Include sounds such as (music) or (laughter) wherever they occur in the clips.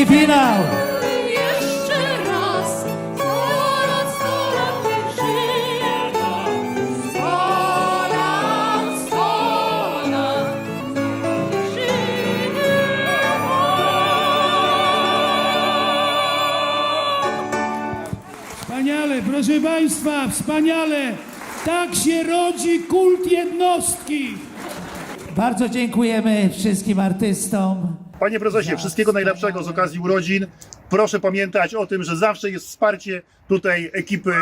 Trzeci finał. Wspaniale, proszę Państwa, wspaniale! Tak się rodzi kult jednostki! Bardzo dziękujemy wszystkim artystom. Panie prezesie, wszystkiego najlepszego z okazji urodzin. Proszę pamiętać o tym, że zawsze jest wsparcie tutaj ekipy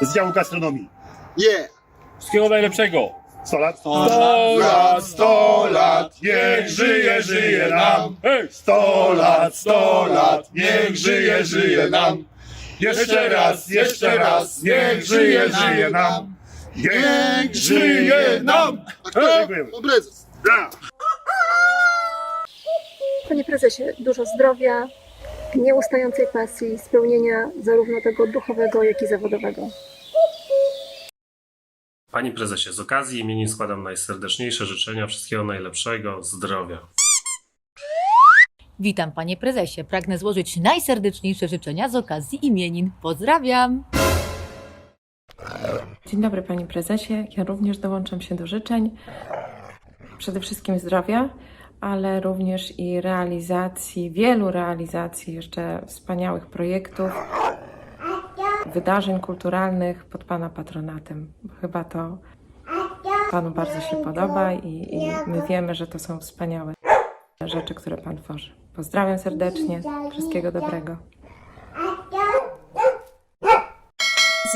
z działu gastronomii. Yeah! Wszystkiego najlepszego. 100 lat? 100 lat, 100 lat, niech żyje, żyje nam. Hej! 100 lat, 100 lat, niech żyje, żyje nam. Jeszcze raz, jeszcze raz, niech żyje, żyje nam. Niech żyje nam. Dziękujemy. To prezes. Ja. Panie prezesie, dużo zdrowia, nieustającej pasji, spełnienia zarówno tego duchowego, jak i zawodowego. Panie prezesie, z okazji imienin składam najserdeczniejsze życzenia wszystkiego najlepszego, zdrowia. Witam panie prezesie. Pragnę złożyć najserdeczniejsze życzenia z okazji imienin. Pozdrawiam! Dzień dobry Panie Prezesie. Ja również dołączam się do życzeń. Przede wszystkim zdrowia, ale również i realizacji, wielu realizacji jeszcze wspaniałych projektów, wydarzeń kulturalnych pod Pana patronatem. Chyba to Panu bardzo się podoba i, i my wiemy, że to są wspaniałe rzeczy, które Pan tworzy. Pozdrawiam serdecznie. Wszystkiego dobrego.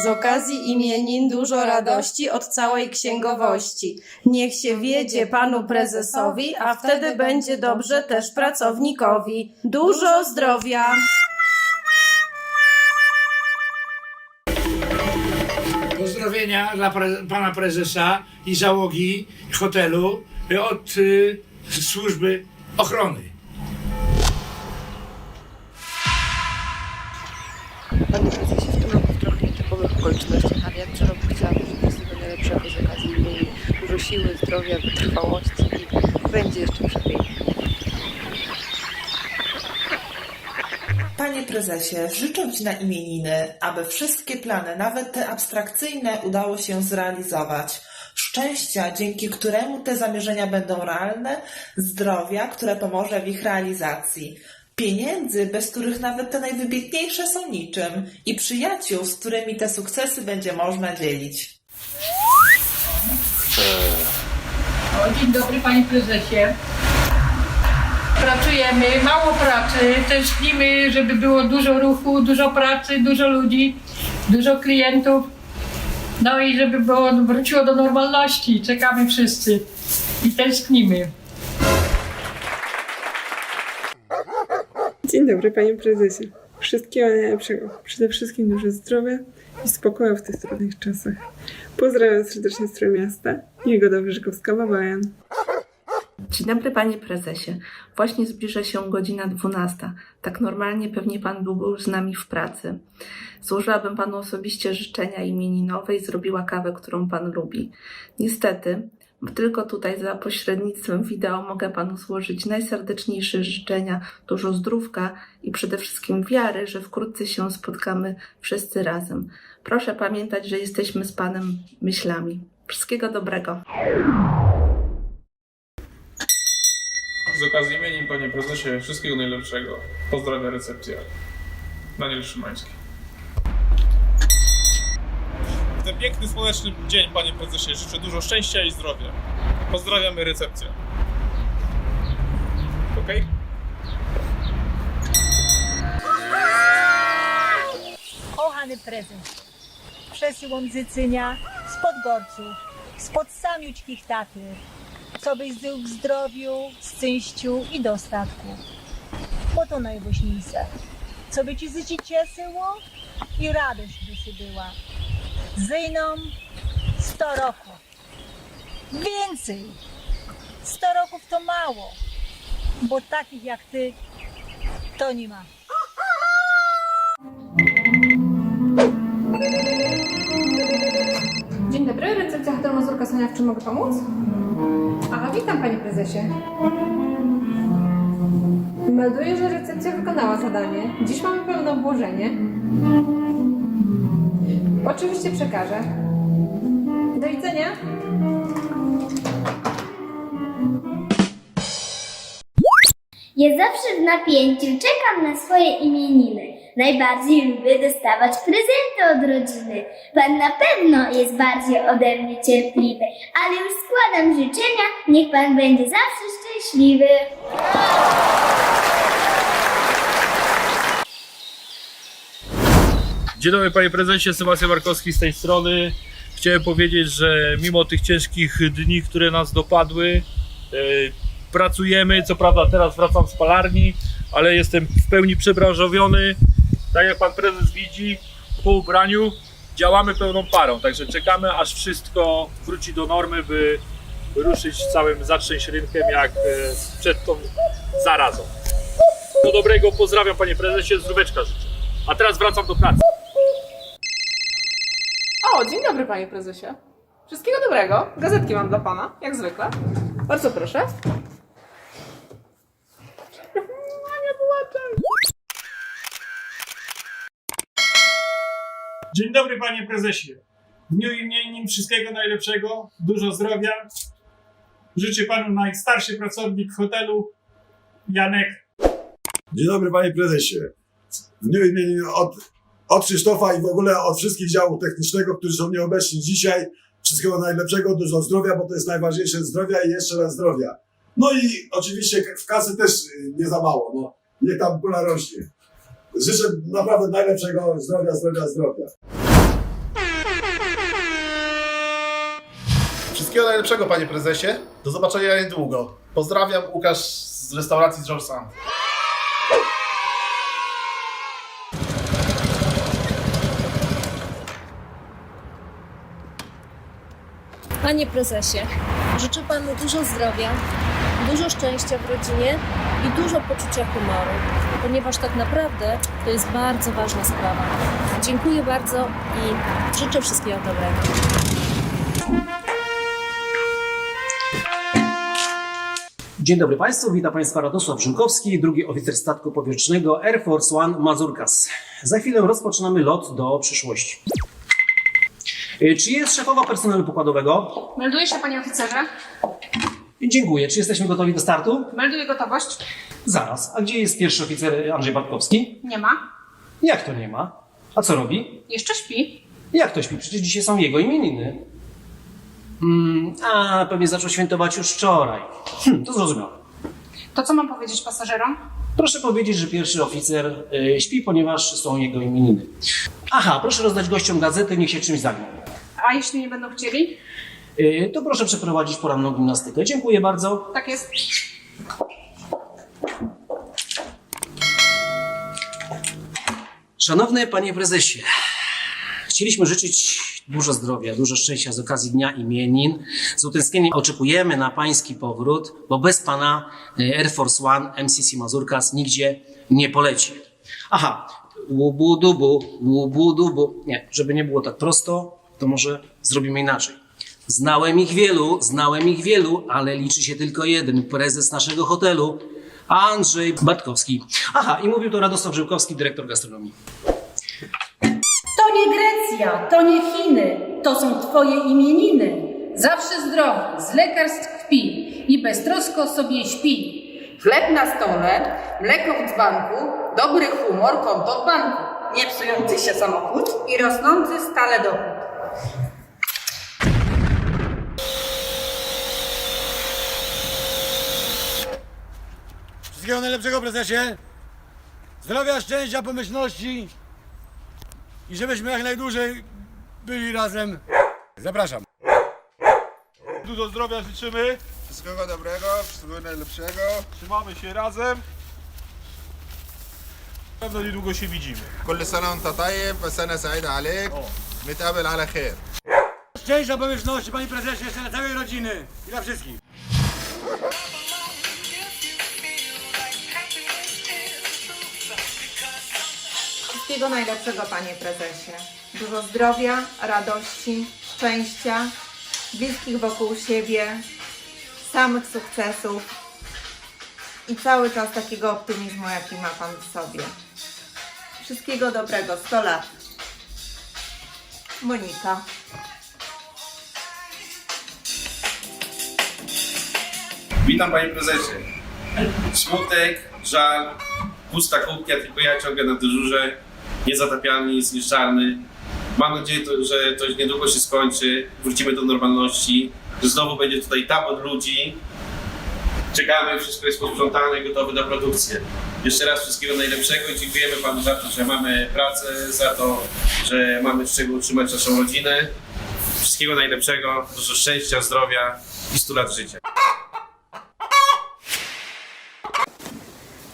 Z okazji imienin dużo radości od całej księgowości. Niech się wiedzie panu prezesowi, a wtedy będzie dobrze też pracownikowi. Dużo zdrowia! Pozdrowienia dla pre- pana prezesa i załogi hotelu od y, służby ochrony. Siły, zdrowia, wytrwałości i będzie jeszcze przepięknie. Panie prezesie, życzę Ci na imieniny, aby wszystkie plany, nawet te abstrakcyjne, udało się zrealizować. Szczęścia, dzięki któremu te zamierzenia będą realne, zdrowia, które pomoże w ich realizacji, pieniędzy, bez których nawet te najwybitniejsze są niczym, i przyjaciół, z którymi te sukcesy będzie można dzielić. Dzień dobry panie prezesie. Pracujemy, mało pracy, tęsknimy, żeby było dużo ruchu, dużo pracy, dużo ludzi, dużo klientów. No i żeby było, wróciło do normalności. Czekamy wszyscy i tęsknimy. Dzień dobry Panie Prezesie. Wszystkiego najlepszego. Przede wszystkim dużo zdrowia i spokoju w tych trudnych czasach. Pozdrawiam serdecznie z Trójmiasta. Jagoda Wyżykowska-Babajan. Dzień dobry panie prezesie. Właśnie zbliża się godzina 12. Tak normalnie pewnie pan byłby już z nami w pracy. Złożyłabym panu osobiście życzenia imieninowe i zrobiła kawę, którą pan lubi. Niestety, tylko tutaj za pośrednictwem wideo mogę panu złożyć najserdeczniejsze życzenia, dużo zdrówka i przede wszystkim wiary, że wkrótce się spotkamy wszyscy razem. Proszę pamiętać, że jesteśmy z panem myślami. Wszystkiego dobrego. Z okazji imienin, panie prezesie, wszystkiego najlepszego. Pozdrawiam recepcja. Daniel Szymański. Ten piękny, słoneczny dzień, panie prezesie, życzę dużo szczęścia i zdrowia. Pozdrawiamy recepcję. Okej? Kochany prezes, przesyłam życzenia spod gorców, spod samiućkich taty, co byś żył w zdrowiu, szczęściu i dostatku. Bo to najważniejsze. Co by ci życie cieszyło i radość by się była. Zyjną 100 roków. Więcej. 100 roków to mało, bo takich jak ty to nie ma. Dzień dobry, recepcja hotelu Mazurka Sonia, w czym mogę pomóc? A, witam Panie Prezesie. Melduję, że recepcja wykonała zadanie. Dziś mamy pełne obłożenie. Oczywiście przekażę. Do widzenia. Ja zawsze w napięciu czekam na swoje imieniny. Najbardziej lubię dostawać prezenty od rodziny. Pan na pewno jest bardziej ode mnie cierpliwy, ale już składam życzenia, niech pan będzie zawsze szczęśliwy. Dzień dobry panie prezesie, Sebastian Markowski z tej strony. Chciałem powiedzieć, że mimo tych ciężkich dni, które nas dopadły, e, pracujemy. Co prawda teraz wracam z palarni, ale jestem w pełni przebranżowiony. Tak jak pan prezes widzi, po ubraniu działamy pełną parą. Także czekamy aż wszystko wróci do normy, by ruszyć całym zatrzęść rynkiem jak e, przed tą zarazą. Do dobrego pozdrawiam panie prezesie, zdróweczka życzę. A teraz wracam do pracy. O, dzień dobry panie prezesie. Wszystkiego dobrego. Gazetki mam dla pana, jak zwykle. Bardzo proszę. Dzień dobry panie prezesie. W dniu imienin wszystkiego najlepszego, dużo zdrowia. Życzę panu najstarszy pracownik hotelu, Janek. Dzień dobry panie prezesie. W dniu imienin od, od Krzysztofa i w ogóle od wszystkich działów technicznego, którzy są nieobecni dzisiaj. Wszystkiego najlepszego, dużo zdrowia, bo to jest najważniejsze zdrowia i jeszcze raz zdrowia. No i oczywiście w kasy też y, nie za mało, no. Niech tam pula rośnie. Życzę naprawdę najlepszego zdrowia, zdrowia, zdrowia. Wszystkiego najlepszego, panie prezesie. Do zobaczenia niedługo. Pozdrawiam, Łukasz z restauracji George Sand. Panie prezesie, życzę panu dużo zdrowia, dużo szczęścia w rodzinie i dużo poczucia humoru, ponieważ tak naprawdę to jest bardzo ważna sprawa. Dziękuję bardzo i życzę wszystkiego dobrego. Dzień dobry Państwu, witam Państwa Radosław Rzymkowski, drugi oficer statku powietrznego Air Force One Mazurkas. Za chwilę rozpoczynamy lot do przyszłości. Y, Czy jest szefowa personelu pokładowego? Melduję się panie oficerze. Dziękuję. Czy jesteśmy gotowi do startu? Melduję gotowość. Zaraz. A gdzie jest pierwszy oficer Andrzej Bartkowski? Nie ma. Jak to nie ma? A co robi? Jeszcze śpi. Jak to śpi? Przecież dzisiaj są jego imieniny. Hmm, a, pewnie zaczął świętować już wczoraj. Hm, to zrozumiałe. To co mam powiedzieć pasażerom? Proszę powiedzieć, że pierwszy oficer y, śpi, ponieważ są jego imieniny. Aha, proszę rozdać gościom gazety, niech się czymś zajmą. A jeśli nie będą chcieli? Y, to proszę przeprowadzić poranną gimnastykę. Dziękuję bardzo. Tak jest. Szanowny panie prezesie, chcieliśmy życzyć dużo zdrowia, dużo szczęścia z okazji dnia imienin. Z utęsknieniem oczekujemy na pański powrót, bo bez pana y, Air Force One MCC Mazurkas nigdzie nie poleci. Aha, łubu dubu, łubu dubu. Nie, żeby nie było tak prosto, to może zrobimy inaczej. Znałem ich wielu, znałem ich wielu, ale liczy się tylko jeden, prezes naszego hotelu, Andrzej Bartkowski. Aha, i mówił to Radosław Żyłkowski, dyrektor gastronomii. To nie Grecja, to nie Chiny, to są Twoje imieniny. Zawsze zdrowy, z lekarstw kpi i beztrosko sobie śpi. Chleb na stole, mleko w dzbanku, dobry humor, konto w banku. Nie psujący się samochód i rosnący stale dochód. Wszystkiego najlepszego prezesie. Zdrowia, szczęścia, pomyślności i żebyśmy jak najdłużej byli razem. Zapraszam. Dużo zdrowia życzymy. Wszystkiego dobrego, wszystkiego najlepszego. Trzymamy się razem. Na pewno niedługo się widzimy. كل سنة وانت طيب وسنة سعيدة عليك نتقابل على خير Szczęścia, pomyślności, panie prezesie, jeszcze dla całej rodziny i dla wszystkich. Wszystkiego najlepszego, panie prezesie. Dużo zdrowia, radości, szczęścia, bliskich wokół siebie, samych sukcesów i cały czas takiego optymizmu, jaki ma Pan w sobie. Wszystkiego dobrego, 100 lat. Monika. Witam panie prezesie. Smutek, żal, pusta kuchnia, tylko ja ciągle na dyżurze, niezatapialny, niezniszczalny. Mam nadzieję, że to niedługo się skończy, wrócimy do normalności, że znowu będzie tutaj tabor ludzi. Czekamy, wszystko jest posprzątane, gotowe na produkcję. Jeszcze raz wszystkiego najlepszego i dziękujemy panu za to, że mamy pracę, za to, że mamy z czego utrzymać naszą rodzinę. Wszystkiego najlepszego, dużo szczęścia, zdrowia i 100 lat życia.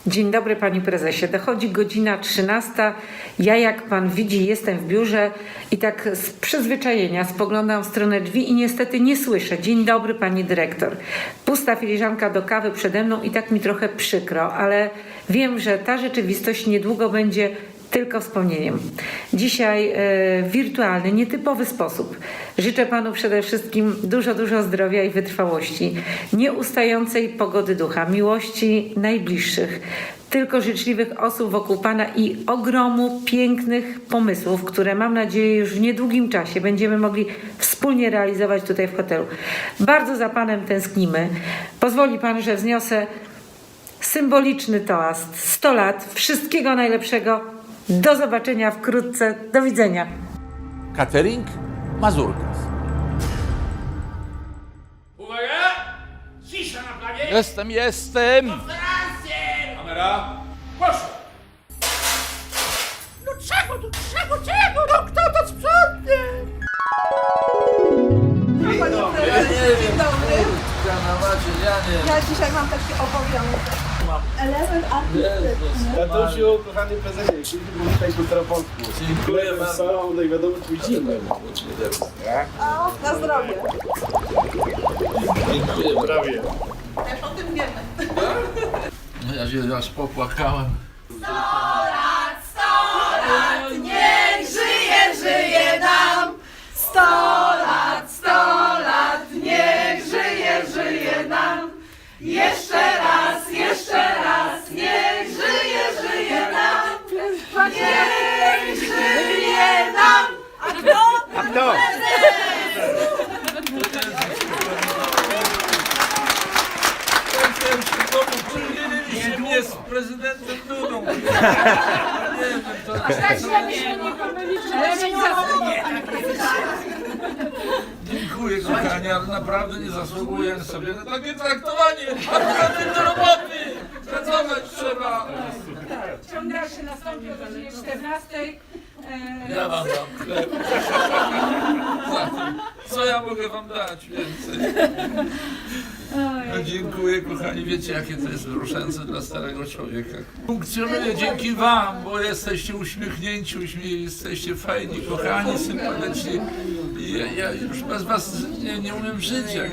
Dzień dobry Panie Prezesie. Dochodzi godzina 13. Ja, jak Pan widzi, jestem w biurze i tak z przyzwyczajenia spoglądam w stronę drzwi i niestety nie słyszę. Dzień dobry Pani Dyrektor. Pusta filiżanka do kawy przede mną i tak mi trochę przykro, ale wiem, że ta rzeczywistość niedługo będzie tylko wspomnieniem. Dzisiaj e, w wirtualny, nietypowy sposób. Życzę Panu przede wszystkim dużo, dużo zdrowia i wytrwałości, nieustającej pogody ducha, miłości najbliższych, tylko życzliwych osób wokół Pana i ogromu pięknych pomysłów, które mam nadzieję już w niedługim czasie będziemy mogli wspólnie realizować tutaj w hotelu. Bardzo za Panem tęsknimy. Pozwoli Pan, że wzniosę symboliczny toast. 100 lat, wszystkiego najlepszego. Do zobaczenia wkrótce. Do widzenia. Catering Mazurkas. Uwaga! Cisza na planie! Jestem, jestem! Kamera! Proszę! No czego tu, czego, czego? No kto to sprzątnie? Element artystyczny. Tatusiu, kochany prezesie, kiedy był tutaj po telefonsku. Dziękuję bardzo. No i wiadomo, twój dzień. O, na zdrowie. Dziękuję Prawie. Też o tym wiemy. No ja się aż popłakałem. Niech żyje, żyje nam! Sto lat, sto lat, niech żyje, żyje nam! Jeszcze raz, jeszcze raz, niech żyje, żyje nam! Niech żyje nam! A kto? A kto? Nie mnie z prezydentem Dudą. Nie wiem, to... Dziękuję kochani, ale naprawdę nie zasługuję sobie na takie traktowanie. A poza tym do roboty! Pracować trzeba! Ciąg dalszy nastąpi o godzinie 14. Ja wam dam chleb. Zatem, Co ja mogę wam dać więcej? No, dziękuję kochani, wiecie jakie to jest wzruszające dla starego człowieka. Funkcjonuje dzięki wam, bo jesteście uśmiechnięci, uśmie jesteście fajni, kochani, sympatyczni. I ja, ja już bez was nie, nie umiem żyć. Jak,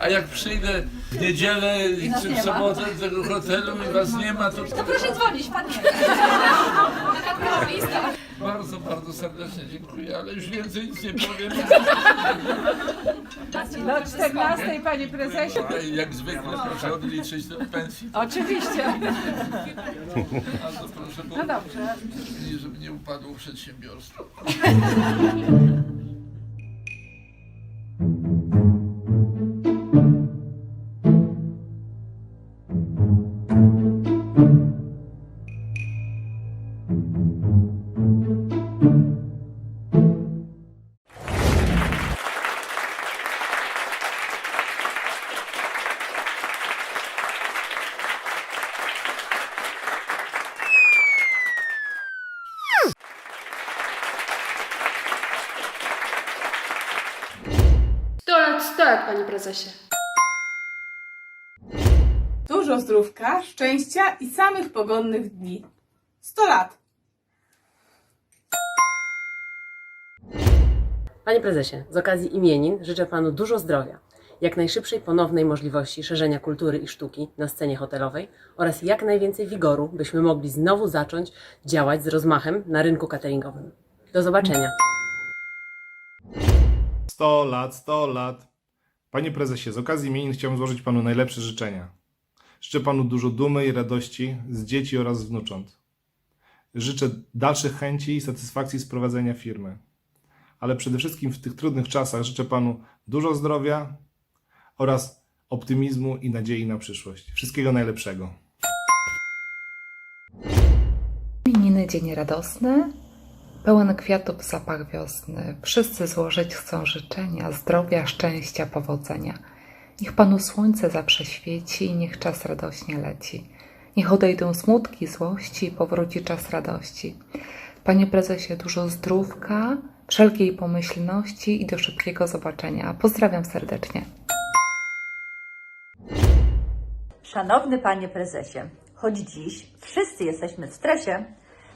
a jak przyjdę w niedzielę czy w sobotę do tego hotelu i was nie ma, to... To proszę dzwonić, pan (laughs) Bardzo, bardzo serdecznie dziękuję, ale już więcej nic nie powiem. Do 14, panie prezesie. A Jak zwykle proszę odliczyć do pensji. Oczywiście. Bardzo proszę, bo No dobrze. żeby nie upadło przedsiębiorstwo. Sto lat, sto lat, panie prezesie. Dużo zdrówka, szczęścia i samych pogodnych dni. 100 lat! Panie prezesie, z okazji imienin życzę panu dużo zdrowia, jak najszybszej ponownej możliwości szerzenia kultury i sztuki na scenie hotelowej oraz jak najwięcej wigoru, byśmy mogli znowu zacząć działać z rozmachem na rynku cateringowym. Do zobaczenia. 100 lat, 100 lat. Panie prezesie, z okazji imienin chciałbym złożyć panu najlepsze życzenia. Życzę Panu dużo dumy i radości z dzieci oraz wnucząt. Życzę dalszych chęci i satysfakcji z prowadzenia firmy. Ale przede wszystkim w tych trudnych czasach życzę Panu dużo zdrowia oraz optymizmu i nadziei na przyszłość. Wszystkiego najlepszego. Imieniny dzień radosny, pełen kwiatów zapach wiosny. Wszyscy złożyć chcą życzenia zdrowia, szczęścia, powodzenia. Niech Panu słońce zawsze świeci i niech czas radośnie leci. Niech odejdą smutki, złości i powróci czas radości. Panie prezesie, dużo zdrówka, wszelkiej pomyślności i do szybkiego zobaczenia. Pozdrawiam serdecznie. Szanowny panie prezesie, choć dziś wszyscy jesteśmy w stresie,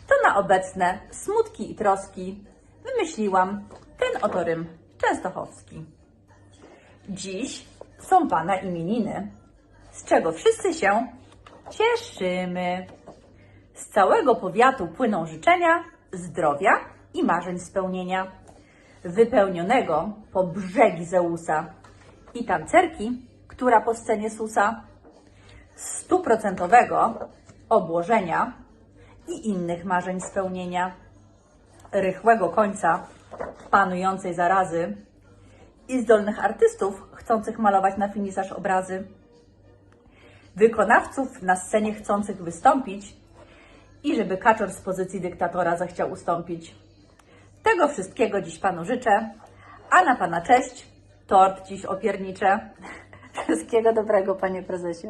to na obecne smutki i troski wymyśliłam ten oto rym częstochowski. Dziś są pana imieniny, z czego wszyscy się cieszymy. Z całego powiatu płyną życzenia zdrowia i marzeń spełnienia, wypełnionego po brzegi Zeusa i tancerki, która po scenie susa stuprocentowego obłożenia i innych marzeń spełnienia, rychłego końca panującej zarazy i zdolnych artystów chcących malować na finisaż obrazy, wykonawców na scenie chcących wystąpić i żeby kaczor z pozycji dyktatora zechciał ustąpić. Tego wszystkiego dziś Panu życzę, a na Pana cześć tort dziś opierniczę. (laughs) Wszystkiego dobrego, Panie Prezesie.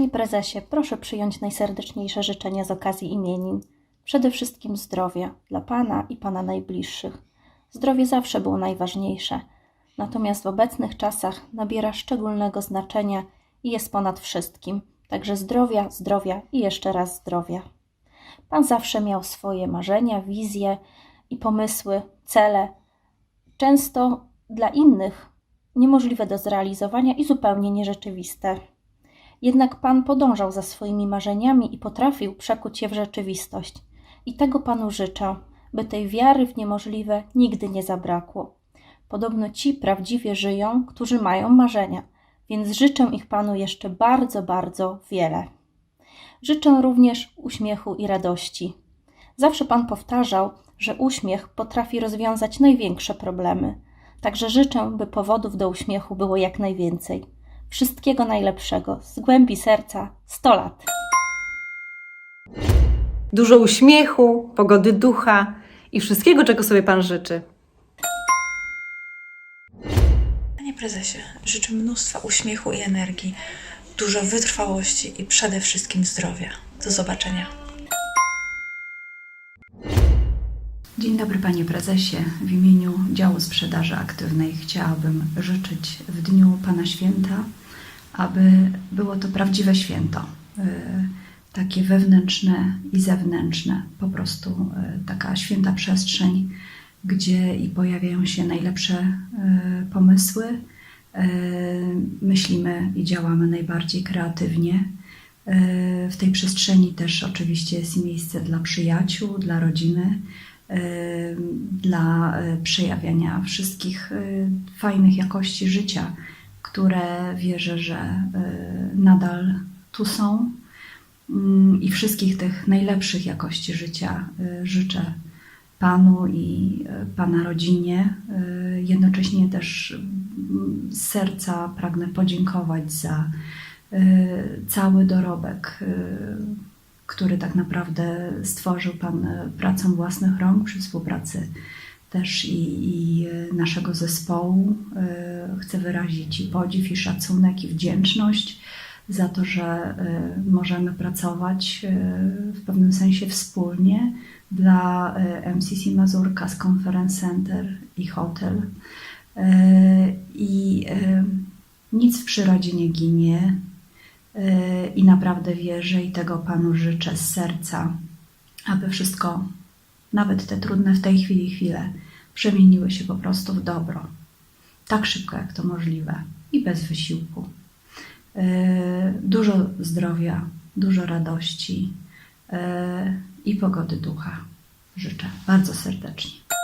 Panie prezesie, proszę przyjąć najserdeczniejsze życzenia z okazji imienin. Przede wszystkim zdrowia dla pana i pana najbliższych. Zdrowie zawsze było najważniejsze, natomiast w obecnych czasach nabiera szczególnego znaczenia i jest ponad wszystkim. Także zdrowia, zdrowia i jeszcze raz zdrowia. Pan zawsze miał swoje marzenia, wizje i pomysły, cele, często dla innych niemożliwe do zrealizowania i zupełnie nierzeczywiste. Jednak Pan podążał za swoimi marzeniami i potrafił przekuć je w rzeczywistość. I tego Panu życzę, by tej wiary w niemożliwe nigdy nie zabrakło. Podobno ci prawdziwie żyją, którzy mają marzenia, więc życzę ich Panu jeszcze bardzo, bardzo wiele. Życzę również uśmiechu i radości. Zawsze Pan powtarzał, że uśmiech potrafi rozwiązać największe problemy. Także życzę, by powodów do uśmiechu było jak najwięcej. Wszystkiego najlepszego, z głębi serca 100 lat. Dużo uśmiechu, pogody ducha i wszystkiego, czego sobie Pan życzy. Panie prezesie, życzę mnóstwa uśmiechu i energii, dużo wytrwałości i przede wszystkim zdrowia. Do zobaczenia. Dzień dobry Panie Prezesie. W imieniu działu sprzedaży aktywnej chciałabym życzyć w dniu Pana Święta, aby było to prawdziwe święto. y, Takie wewnętrzne i zewnętrzne, po prostu y, taka święta przestrzeń, gdzie i pojawiają się najlepsze y, pomysły. Myślimy i działamy najbardziej kreatywnie. W tej przestrzeni też oczywiście jest miejsce dla przyjaciół, dla rodziny, dla y, przejawiania wszystkich y, fajnych jakości życia, które wierzę, że y, nadal tu są. Mm, I wszystkich tych najlepszych jakości życia y, życzę Panu i y, Pana rodzinie. Y, Jednocześnie też mm, z serca pragnę podziękować za y, cały dorobek, y, który tak naprawdę stworzył Pan y, pracą własnych rąk przy współpracy też i, i y, naszego zespołu. Y, Chcę wyrazić i podziw, i szacunek, i wdzięczność za to, że możemy pracować w pewnym sensie wspólnie dla MCC Mazurka z Conference Center i Hotel. I nic w przyrodzie nie ginie i naprawdę wierzę i tego Panu życzę z serca, aby wszystko, nawet te trudne w tej chwili chwile, przemieniły się po prostu w dobro. Tak szybko, jak to możliwe i bez wysiłku. Y, Dużo zdrowia, dużo radości y, i pogody ducha życzę bardzo serdecznie.